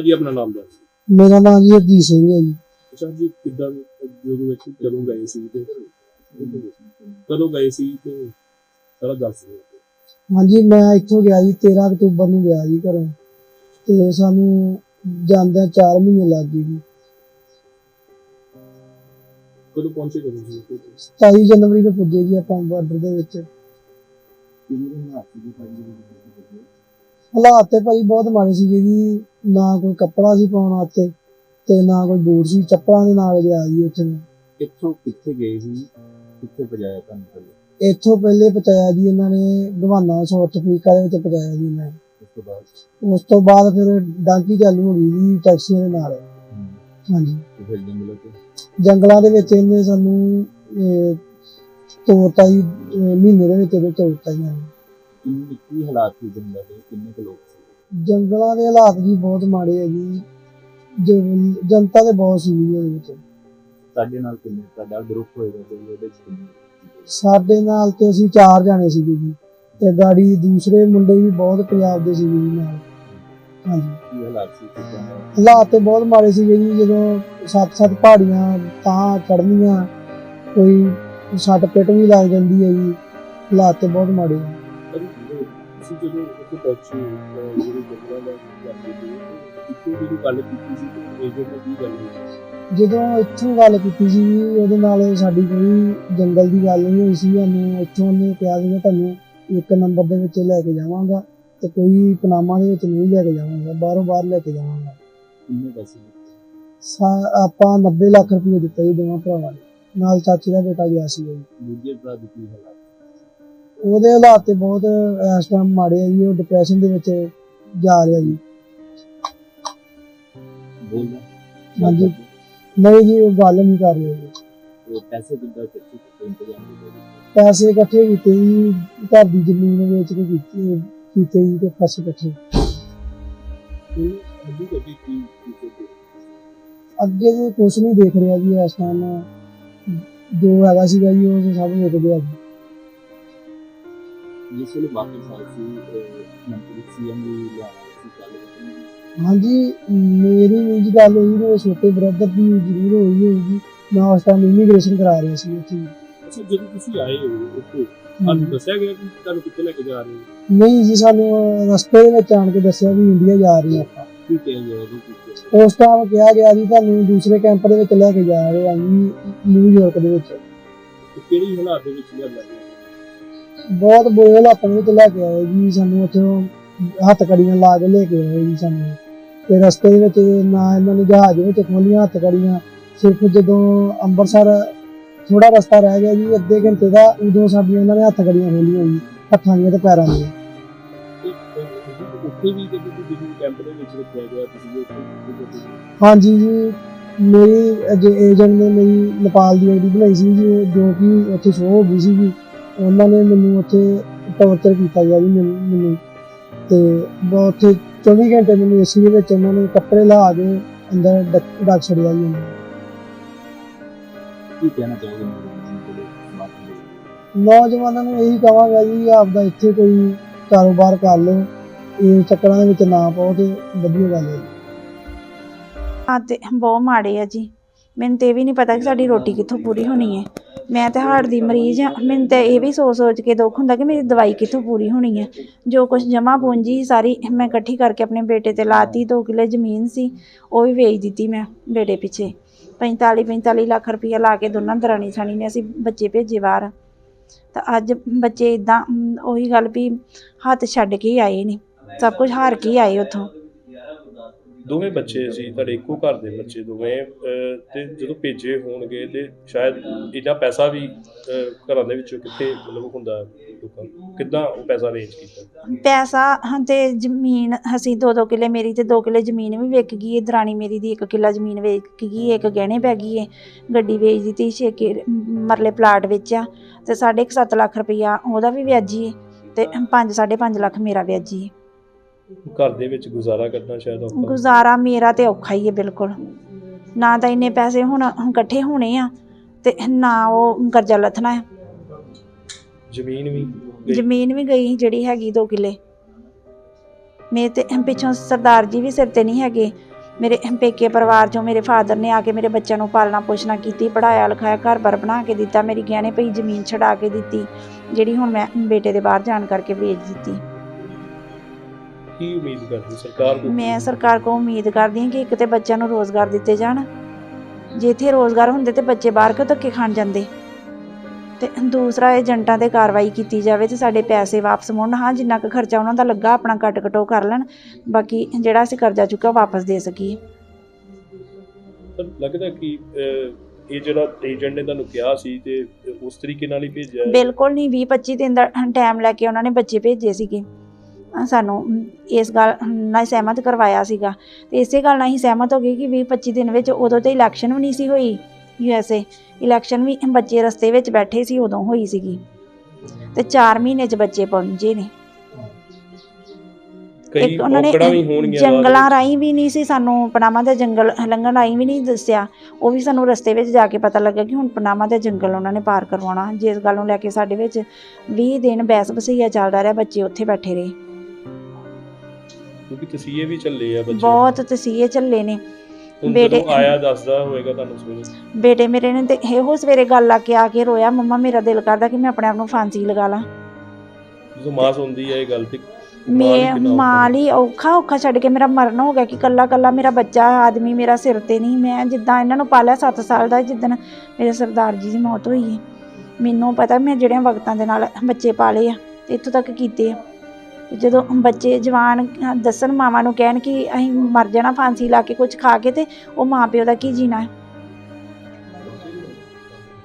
ਭਾਜੀ ਆਪਣਾ ਨਾਮ ਦੱਸ ਮੇਰਾ ਨਾਮ ਜੀ ਹਰਜੀਤ ਸਿੰਘ ਹੈ ਜੀ। ਅੱਛਾ ਜੀ ਕਿੱਦਾਂ ਜਦੋਂ ਵਿੱਚ ਕਦੋਂ ਗਏ ਸੀ ਤੇ ਕਦੋਂ ਗਏ ਸੀ ਤੇ ਸਾਰਾ ਦੱਸ ਦਿਓ। ਹਾਂਜੀ ਮੈਂ ਇੱਥੋਂ ਗਿਆ ਜੀ 13 ਅਕਤੂਬਰ ਨੂੰ ਗਿਆ ਜੀ ਘਰੋਂ। ਤੇ ਸਾਨੂੰ ਜਾਂਦਿਆਂ 4 ਮਹੀਨੇ ਲੱਗ ਗਏ ਜੀ। ਕਦੋਂ ਪਹੁੰਚੇ ਕਦੋਂ ਉੱਥੇ? 27 ਜਨਵਰੀ ਨੂੰ ਪੁੱਜੇ ਜੀ ਆਪਾਂ ਬਾਰਡਰ ਦੇ ਵਿੱਚ। ਹਾਲਾਤ ਤੇ ਭਾਈ ਬਹੁਤ ਮਾੜੇ ਸੀਗੇ ਜੀ। ਨਾ ਕੋਈ ਕੱਪੜਾ ਸੀ ਪਾਉਣ ਵਾਸਤੇ ਤੇ ਨਾ ਕੋਈ ਬੂਟ ਸੀ। ਚੱਪਲਾਂ ਦੇ ਨਾਲ ਗਿਆ ਜੀ ਉੱਥੇ ਮੈਂ। ਕਿੱਥੋਂ ਕਿੱਥੇ ਗਏ ਸੀ? ਕਿੱਥੇ ਪਜਾਇਆ ਤੁਹਾਨੂੰ ਪਹਿਲੇ ਇੱਥੋਂ ਪਹਿਲੇ ਪਹੁੰਚਾਇਆ ਜੀ ਇਹਨਾਂ ਨੇ ਗਵਾਨਾ ਸਾਊਥ ਅਫਰੀਕਾ ਦੇ ਵਿੱਚ ਪਹੁੰਚਾਇਆ ਜੀ ਇਹਨਾਂ ਨੇ। ਉਸ ਤੋਂ ਬਾਅਦ? ਉਸ ਤੋਂ ਬਾਅਦ ਫਿਰ ਡਾਂਕੀ ਚਾਲੂ ਹੋ ਗਈ ਜੀ ਟੈਕਸੀਆਂ ਦੇ ਨਾਲ। ਹਮ, ਹਾਂਜੀ। ਤੇ ਫਿਰ ਜੰਗਲਾਂ ਦੇ ਵਿੱਚ ਇਹਨੇ ਸਾਨੂੰ ਤੋਰਤਾ ਜੀ ਅਹ, ਮਹੀਨੇ ਦੇ ਵਿੱਚ ਇਹਨੇ ਤੋਰਤਾ ਜੀ ਸਾਨੂੰ। ਕਿੰਨੀ ਕੀ ਹਾਲਾਤ ਸੀ ਜੰਗਲਾਂ ਦੇ? ਕਿੰਨੇ ਕੁ ਲੋਕ ਸੀ? ਜੰਗਲਾਂ ਦੇ ਹਾਲਾਤ ਜੀ ਬਹੁਤ ਮਾੜੇ ਆ ਜੀ। ਜ- ਜਨਤਾ ਦੇ ਬਹੁਤ ਸੀ ਜੀ ਉਹਦੇ ਵਿੱਚ ਸਾਡੇ ਨਾਲ ਕਿੰਨੇ? ਤੁਹਾਡਾ ਗਰੁੱਪ ਹੋਏਗਾ ਤੇ ਉਹਦੇ ਵਿੱਚ ਕਿੰਨੇ ਸਾਡੇ ਨਾਲ ਤੇ ਅਸੀਂ ਚਾਰ ਜਾਣੇ ਸੀਗੇ ਜੀ। ਤੇ ਗਾੜੀ ਦੂਸਰੇ ਮੁੰਡੇ ਵੀ ਬਹੁਤ ਪੰਜਾਬ ਦੇ ਸੀਗੇ ਜੀ ਨਾਲ। ਹਾਂਜੀ। ਕੀ ਹਾਲਾਤ ਸੀ? ਕਿੱਦਾਂ ਦਾ? ਹਾਲਾਤ ਤੇ ਬਹੁਤ ਮਾੜੇ ਸੀਗੇ ਜੀ। ਜਦੋਂ ਸੱਤ ਸੱਤ ਪਹਾੜੀਆਂ ਤਾਂ ਚੜ੍ਹਨੀਆਂ ਕੋਈ ਸੱਟ ਪਿੱਟ ਵੀ ਲੱਗ ਜਾਂਦੀ ਹੈ ਜੀ। ਹਾਲਾਤ ਤੇ ਬਹੁਤ ਮਾੜੇ ਆ। ਤੁਸੀਂ ਜਦੋਂ ਜਿਹੜੇ ਦਾ ਸੀ ਇੱਥੇ ਗੱਲ ਕੀਤੀ ਸੀ ਤੇ ਏਜੰਟ ਨੇ ਕੀ ਗੱਲ ਕੀਤੀ ਜਦੋਂ ਇੱਥੋਂ ਗੱਲ ਕੀਤੀ ਸੀ ਜੀ, ਉਹਦੇ ਨਾਲ ਸਾਡੀ ਕੋਈ ਜੰਗਲ ਦੀ ਗੱਲ ਨਹੀਂ ਹੋਈ ਸੀ ਸਾਨੂੰ ਇੱਥੋਂ ਉਹਨੇ ਕਿਹਾ ਸੀਗਾ ਤੁਹਾਨੂੰ ਇੱਕ ਨੰਬਰ ਦੇ ਵਿੱਚ ਲੈ ਕੇ ਜਾਵਾਂਗਾ ਤੇ ਕੋਈ ਪਨਾਮਾ ਦੇ ਵਿੱਚ ਨਹੀਂ ਲੈ ਕੇ ਜਾਵਾਂਗਾ ਬਾਹਰੋਂ ਬਾਹਰ ਲੈ ਕੇ ਜਾਵਾਂਗਾ। ਕਿੰਨੇ ਪੈਸੇ ਸਾ- ਆਪਾਂ 90 ਲੱਖ ਰੁਪਏ ਦਿੱਤੇ ਦੋਵਾਂ ਭਰਾਵਾਂ ਨੇ। ਨਾਲ ਚਾਚੇ ਦਾ ਬੇਟਾ ਗਿਆ ਸੀ। ਜੀ ਦੂਜੇ ਭਰਾ ਦੀ ਕੀ ਹਾਲਾਤ? ਉਹਦੇ ਹਾਲਾਤ ਤੇ ਬਹੁਤ ਇਸ ਟਾਈਮ ਮਾੜੇ ਆ ਜੀ ਉਹ ਡਿਪਰੈਸ਼ਨ ਦੇ ਵਿੱਚ ਜਾ ਰਿਹਾ ਜੀ। ਹਾਂਜੀ। ਨਹੀਂ ਜੀ ਉਹ ਗੱਲ ਨਹੀਂ ਕਰ ਰਿਹਾ ਜੀ। ਪੈਸੇ ਕਿੱਦਾਂ ਕਿੱਥੇ ਕਿੱਥੇ ਇੰਤਜ਼ਾਮ ਪੈਸੇ ਇਕੱਠੇ ਕੀਤੇ ਜੀ ਘਰ ਦੀ ਜ਼ਮੀਨ ਵੇਚ ਕੇ ਕੀਤੇ ਕੀਤੇ ਜੀ ਤੇ ਪੈਸੇ ਇਕੱਠੇ? ਅੱਗੇ ਤੇ? ਕੁਛ ਨਹੀਂ ਦੇਖ ਰਿਹਾ ਜੀ ਇਸ ਟਾਈਮ ਜੋ ਹੈਗਾ ਸੀਗਾ ਜੀ ਉਹ ਸਭ ਵਿਕ ਗਿਆ ਜੀ। ਜਿਸ ਵੇਲੇ ਵਾਪਸ ਆਏ ਸੀ ਅਹ, ਮੰਤਰੀ ਸੀਐਮ ਵੀ ਲਿਆਇਆ ਸੀ ਕੱਲ ਹਾਂਜੀ ਮੇਰੀ ਵੀ ਜੀ ਗੱਲ ਹੋਈ ਮੇਰੇ ਛੋਟੇ ਬ੍ਰਦਰ ਦੀ ਜ਼ਰੂਰ ਹੋਈ ਹੋਊਗੀ। ਮੈਂ ਉਸ ਟਾਈਮ ਇਮੀਗ੍ਰੇਸ਼ਨ ਕਰਾ ਰਿਹਾ ਸੀ ਉੱਥੇ। ਅੱਛਾ ਜਦੋਂ ਤੁਸੀਂ ਆਏ ਹੋ ਉੱਥੇ ਤੁਹਾਨੂੰ ਦੱਸਿਆ ਗਿਆ ਕਿ ਤੁਹਾਨੂੰ ਕਿੱਥੇ ਲੈ ਕੇ ਜਾ ਰਹੇ ਹੋ? ਨਹੀਂ ਜੀ ਸਾਨੂੰ ਰਸਤੇ ਦੇ ਵਿੱਚ ਆਣ ਕੇ ਦੱਸਿਆ ਵੀ ਇੰਡੀਆ ਜਾ ਰਹੇ ਹਾਂ ਆਪਾਂ। ਕੀ ਕਿਹਾ ਗਿਆ ਉਹਨੂੰ ਕੀ ਕਿਹਾ ਉਸ ਟਾਈਮ ਕਿਹਾ ਗਿਆ ਜੀ ਤੁਹਾਨੂੰ ਦੂਸਰੇ ਕੈਂਪ ਦੇ ਵਿੱਚ ਲੈ ਕੇ ਜਾ ਰਹੇ ਜੀ ਨਿਊਯਾਰਕ ਦੇ ਵਿੱਚ। ਕਿਹੜੀ ਹਾਲਾਤ ਦੇ ਵਿੱਚ ਲਿਆਂਦਾ ਗਿਆ ਬਹੁਤ ਬੁਰੇ ਹਾਲਾਤਾਂ ਵਿੱਚ ਲੈ ਕੇ ਆਏ ਜੀ ਸਾਨੂੰ ਉੱਥੇ ਹੱਥ ਕੜੀਆਂ ਲਾ ਕੇ ਲੈ ਕੇ ਆਏ ਜੀ ਸਾਨੂੰ। ਤੇ ਰਸਤੇ ਵਿੱਚ ਨਾ ਇਹਨਾਂ ਨੇ ਜਹਾਜ਼ ਵਿੱਚ ਖੋਲੀਆਂ ਹੱਥ ਕੜੀਆਂ। ਸਿਰਫ ਜਦੋਂ ਅੰਮ੍ਰਿਤਸਰ ਥੋੜਾ ਰਸਤਾ ਰਹਿ ਗਿਆ ਜੀ ਅੱਧੇ ਘੰਟੇ ਦਾ ਉਦੋਂ ਸਾਡੀਆਂ ਉਹਨਾਂ ਨੇ ਹੱਥ ਕੜੀਆਂ ਖੋਲੀਆਂ ਜੀ ਹੱਥਾਂ ਦੀਆਂ ਤੇ ਪੈਰਾਂ ਦੀਆਂ। ਤੇ, ਉੱਥੇ ਵੀ ਜਦੋਂ ਤੁਸੀਂ ਕੈਂਪ ਦੇ ਵਿੱਚ ਰੱਖਿਆ ਗਿਆ ਤੁਸੀਂ ਉੱਥੇ ਹਾਂਜੀ ਜੀ ਮੇਰੀ ਏਜੰਟ ਨੇ ਮੇਰੀ ਨੇਪਾਲ ਦੀ ਆਈਡੀ ਬਣਾਈ ਸੀ ਜੀ ਕਿ ਉੱਥੇ ਸ਼ੋਅ ਹੋ ਗਈ ਸੀ ਜੀ ਉਹਨਾਂ ਨੇ ਮੈਨੂੰ ਉੱਥੇ ਟੌਰਚਰ ਕੀਤਾ ਗਿਆ ਜੀ ਮੈਨੂੰ ਮੈਨੂੰ ਤੇ ਬਹੁਤ ਉੱਥੇ 24 ਘੰਟੇ ਮੈਨੂੰ ਏਸੀ ਦੇ ਵਿੱਚ ਉਹਨਾਂ ਨੇ ਕੱਪੜੇ ਲਾ ਕੇ ਅੰਦਰ ਡੱਕ ਡੱਕ ਛੜਿਆ ਜੀ ਉਹਨਾਂ। ਕੀ ਕਹਿਣਾ ਚਾਹੋਗੇ ਨੌਜਵਾਨਾਂ ਨੂੰ ਇਹੀ ਕਹਾਂਗਾ ਜੀ ਆਪਦਾ ਇੱਥੇ ਕੋਈ ਕਾਰੋਬਾਰ ਕਰ ਲਓ ਇਹ ਚੱਕਰਾਂ ਦੇ ਵਿੱਚ ਨਾ ਪਾਓ ਤੇ ਵਧੀਆ ਗੱਲ ਹੈ ਜੀ। ਆ ਤੇ ਬਹੁਤ ਮਾੜੇ ਆ ਜੀ ਮੈਨੂੰ ਤੇ ਇਹ ਵੀ ਨਹੀਂ ਪਤਾ ਕਿ ਸਾਡੀ ਰੋਟੀ ਕਿੱਥੋਂ ਪੂਰੀ ਹੋਣੀ ਹੈ। ਮੈਂ ਤੇ ਹਾਰਟ ਦੀ ਮਰੀਜ਼ ਆ ਮੈਨੂੰ ਤੇ ਇਹ ਵੀ ਸੋਚ ਸੋਚ ਕੇ ਦੁੱਖ ਹੁੰਦਾ ਕਿ ਮੇਰੀ ਦਵਾਈ ਕਿੱਥੋਂ ਪੂਰੀ ਹੋਣੀ ਹੈ। ਜੋ ਕੁਝ ਜਮਾ ਪੂੰਜੀ ਸਾਰੀ ਮੈਂ ਇਕੱਠੀ ਕਰਕੇ ਆਪਣੇ ਬੇਟੇ ਤੇ ਲਾਤੀ 2 ਕਿੱਲੇ ਜ਼ਮੀਨ ਸੀ, ਉਹ ਵੀ ਵੇਚ ਦਿੱਤੀ ਮੈਂ ਬੇਟੇ ਪਿੱਛੇ। 45 45 ਲੱਖ ਰੁਪਈਆ ਲਾ ਕੇ ਦੋਨਾਂ ਦਰਾਣੀ ਸਾਣੀ ਨੇ ਅਸੀਂ ਬੱਚੇ ਭੇਜੇ ਬਾਹਰ। ਤਾਂ ਅੱਜ ਬੱਚੇ ਇਦਾਂ ਉਹੀ ਗੱਲ ਵੀ ਹੱਥ ਛੱਡ ਕੇ ਹੀ ਆਏ ਨੇ। ਸਭ ਕੁਝ ਹਾਰ ਕੇ ਹੀ ਆਏ ਉੱਥੋਂ। ਦੋਵੇਂ ਬੱਚੇ ਸੀ, ਤੁਹਾਡੇ ਇੱਕੋ ਘਰ ਦੇ ਬੱਚੇ ਦੋਵੇਂ ਤੇ ਜਦੋਂ ਭੇਜੇ ਹੋਣਗੇ ਤੇ ਸ਼ਾਇਦ ਇੰਨਾ ਪੈਸਾ ਵੀ ਘਰਾਂ ਦੇ ਵਿੱਚੋਂ ਕਿੱਥੇ ਮਤਲਬ ਹੁੰਦਾ ਲੋਕਾਂ ਕਿੱਦਾਂ ਉਹ ਪੈਸਾ ਅਰੇਂਜ ਕੀਤਾ? ਪੈਸਾ ਤੇ ਜ਼ਮੀਨ, ਅਸੀਂ ਦੋ ਦੋ ਕਿੱਲੇ ਮੇਰੀ ਤੇ ਦੋ ਕਿੱਲੇ ਜ਼ਮੀਨ ਵੀ ਵਿਕ ਗਈ ਹੈ ਦਰਾਣੀ ਮੇਰੀ ਦੀ ਇੱਕ ਕਿੱਲਾ ਜ਼ਮੀਨ ਵਿਕ ਗਈ ਇੱਕ ਗਹਿਣੇ ਪੈ ਗਈ ਹੈ ਗੱਡੀ ਵੇਚ ਦਿੱਤੀ ਛੇ ਕਿ, ਮਰਲੇ ਪਲਾਟ ਵੇਚਿਆ, ਤੇ ਸਾਢੇ ਕੁ ਸੱਤ ਲੱਖ ਰੁਪਈਆ ਉਹਦਾ ਵੀ ਵਿਆਜੀ ਤੇ ਪੰਜ, ਸਾਢੇ ਪੰਜ ਲੱਖ ਮੇਰਾ ਵਿਆਜੀ ਹੈ ਘਰ ਦੇ ਵਿੱਚ ਗੁਜ਼ਾਰਾ ਕਰਨਾ ਸ਼ਾਇਦ ਔਖਾ ਗੁਜ਼ਾਰਾ ਮੇਰਾ ਤੇ ਔਖਾ ਹੀ ਹੈ ਬਿਲਕੁਲ। ਨਾ ਤਾਂ ਇੰਨੇ ਪੈਸੇ ਹੁਣ ਇਕੱਠੇ ਹੋਣੇ ਆ ਤੇ ਨਾ ਉਹ ਕਰਜ਼ਾ ਲੱਥਣਾ ਹੈ ਜ਼ਮੀਨ ਵੀ ਗਈ। ਜ਼ਮੀਨ ਵੀ ਗਈ ਜਿਹੜੀ ਹੈਗੀ 2 ਕਿੱਲੇ। ਮੇਰੇ ਤੇ ਪਿੱਛੋਂ ਸਰਦਾਰ ਜੀ ਵੀ ਸਿਰ ਤੇ ਨਹੀਂ ਹੈਗੇ। ਮੇਰੇ ਪੇਕੇ ਪਰਿਵਾਰ ਚੋਂ ਮੇਰੇ ਫਾਦਰ ਨੇ ਆ ਕੇ ਮੇਰੇ ਬੱਚਿਆਂ ਨੂੰ ਪਾਲਣਾ ਪੋਸ਼ਣਾ ਕੀਤੀ ਪੜਾਇਆ ਲਿਖਾਇਆ ਘਰ-ਬਾਰ ਬਣਾ ਕੇ ਦਿੱਤਾ ਮੇਰੀ ਗਹਿਣੇ ਪਈ ਜ਼ਮੀਨ ਛਡਾ ਕੇ ਦਿੱਤੀ ਜਿਹੜੀ ਹੁਣ ਮੈਂ ਬੇਟੇ ਦੇ ਬਾਹਰ ਜਾਣ ਕਰਕੇ ਵੇਚ ਦਿੱਤੀ। ਕੀ ਉਮੀਦ ਕਰਦੇ ਸਰਕਾਰ ਕੋਲ? ਮੈਂ ਸਰਕਾਰ ਕੋਲ ਉਮੀਦ ਕਰਦੀ ਹਾਂ ਕਿ ਇੱਕ ਤੇ ਬੱਚਿਆਂ ਨੂੰ ਰੋਜ਼ਗਾਰ ਦਿੱਤੇ ਜਾਣ। ਜੇ ਇੱਥੇ ਰੋਜ਼ਗਾਰ ਹੁੰਦੇ ਤੇ ਬੱਚੇ ਬਾਹਰ ਕਿਉਂ ਧੱਕੇ ਖਾਣ ਜਾਂਦੇ? ਤੇ ਦੂਸਰਾ ਏਜੰਟਾਂ ਤੇ ਕਾਰਵਾਈ ਕੀਤੀ ਜਾਵੇ ਤੇ ਸਾਡੇ ਪੈਸੇ ਵਾਪਸ ਮੁੜਨ। ਹਾਂ ਜਿੰਨਾ ਕੁ ਖਰਚਾ ਉਹਨਾਂ ਦਾ ਲੱਗਾ ਆਪਣਾ ਕੱਟ ਕਟੋ ਕਰ ਲੈਣ। ਬਾਕੀ ਜਿਹੜਾ ਅਸੀਂ ਕਰਜ਼ਾ ਚੁੱਕਿਆ ਵਾਪਸ ਦੇ ਸਕੀਏ। ਤਾਂ ਲੱਗਦਾ ਕਿ ਅਹ, ਇਹ ਜਿਹੜਾ ਏਜੰਟ ਨੇ ਤੁਹਾਨੂੰ ਕਿਹਾ ਸੀ ਤੇ ਉਸ ਤਰੀਕੇ ਨਾਲ ਹੀ ਭੇਜਿਆ ਹੈ? ਬਿਲਕੁਲ ਨਹੀਂ 20 25 ਦਿਨ ਦਾ ਟਾਈਮ ਲੈ ਕੇ ਉਹਨਾਂ ਨੇ ਬੱਚੇ ਭੇਜੇ ਸੀਗੇ। ਸਾਨੂੰ ਇਸ ਗੱਲ ਨਾਲ ਸਹਿਮਤ ਕਰਵਾਇਆ ਸੀਗਾ। ਤੇ ਇਸੇ ਗੱਲ ਨਾਲ ਹੀ ਸਹਿਮਤ ਹੋ ਗਏ ਕਿ 20 25 ਦਿਨ ਵਿੱਚ ਉਦੋਂ ਤੇ ਇਲੈਕਸ਼ਨ ਵੀ ਨਹੀਂ ਸੀ ਹੋਈ। ਯੂਐਸਏ ਇਲੈਕਸ਼ਨ ਵੀ ਬੱਚੇ ਰਸਤੇ ਵਿੱਚ ਬੈਠੇ ਸੀ ਉਦੋਂ ਹੋਈ ਸੀਗੀ। ਤੇ 4 ਮਹੀਨੇ 'ਚ ਬੱਚੇ ਪਹੁੰਚੇ ਨੇ। ਕਈ ਇੱਕ ਉਹਨਾਂ ਨੇ ਔਕੜਾਂ ਵੀ ਹੋਣਗੀਆਂ ਬਾਅਦ ਜੰਗਲਾਂ। ਰਾਹੀਂ ਵੀ ਨਹੀਂ ਸੀ ਸਾਨੂੰ ਪਨਾਮਾ ਦੇ ਜੰਗਲ ਲੰਘਣ ਰਾਹੀਂ ਵੀ ਨਹੀਂ ਦੱਸਿਆ। ਉਹ ਵੀ ਸਾਨੂੰ ਰਸਤੇ ਵਿੱਚ ਜਾ ਕੇ ਪਤਾ ਲੱਗਾ ਕਿ ਹੁਣ ਪਨਾਮਾ ਦੇ ਜੰਗਲ ਉਹਨਾਂ ਨੇ ਪਾਰ ਕਰਵਾਉਣਾ। ਜਿਸ ਗੱਲ ਨੂੰ ਲੈ ਕੇ ਸਾਡੇ ਵਿੱਚ 20 ਦਿਨ ਬਹਿਸ ਬਸਈਆ ਚੱਲਦਾ ਰਿਹਾ ਬੱਚੇ ਉੱਥੇ ਬੈਠੇ ਰਹੇ। ਕਿਉਂਕਿ ਤਸੀਹੇ ਵੀ ਚੱਲੇ ਆ ਬੱਚੇ ਬਹੁਤ ਤਸੀਹੇ ਚੱਲੇ ਨੇ। ਬੇਟੇ- ਆਇਆ ਦੱਸਦਾ ਹੋਏਗਾ ਤੁਹਾਨੂੰ ਸਵੇਰੇ। ਬੇਟੇ ਮੇਰੇ ਨੇ ਤੇ ਇਹੋ ਸਵੇਰੇ ਗੱਲ ਆ ਕੇ ਆ ਕੇ ਰੋਇਆ ਮੰਮਾ ਮੇਰਾ ਦਿਲ ਕਰਦਾ ਕਿ ਮੈਂ ਆਪਣੇ ਆਪ ਨੂੰ ਫਾਂਸੀ ਲਗਾ ਲਾਂ। ਜਦੋਂ ਮਾਂ ਸੁਣਦੀ ਹੈ ਇਹ ਗੱਲ ਤੇ ਮਾਂ ਲਈ ਮੈਂ ਕਿੰਨਾ ਔਖਾ। ਔਖਾ ਛੱਡ ਕੇ ਮੇਰਾ ਮਰਨ ਹੋ ਗਿਆ ਕਿ ਕੱਲਾ ਕੱਲਾ ਮੇਰਾ ਬੱਚਾ ਆਦਮੀ ਮੇਰਾ ਸਿਰ ਤੇ ਨਹੀਂ। ਮੈਂ ਜਿੱਦਾਂ ਇਹਨਾਂ ਨੂੰ ਪਾਲਿਆ 7 ਸਾਲ ਦਾ ਜਿੱਦਣ ਮੇਰੇ ਸਰਦਾਰ ਜੀ ਦੀ ਮੌਤ ਹੋਈ ਹੈ। ਮੈਨੂੰ ਪਤਾ ਮੈਂ ਜਿਹੜਿਆਂ ਵਕਤਾਂ ਦੇ ਨਾਲ ਬੱਚੇ ਪਾਲੇ ਆ ਤੇ ਇੱਥੋਂ ਤੱਕ ਕੀਤੇ ਆ। ਜਦੋਂ ਬੱਚੇ ਜਵਾਨ ਦੱਸਣ ਮਾਵਾਂ ਨੂੰ ਕਹਿਣ ਕਿ ਅਸੀਂ ਮਰ ਜਾਣਾ, ਫਾਂਸੀ ਲਾ ਕੇ ਕੁਝ ਖਾ ਕੇ ਅਤੇ ਉਹ ਮਾਂ ਪਿਓ ਦਾ ਕੀ ਜੀਣਾ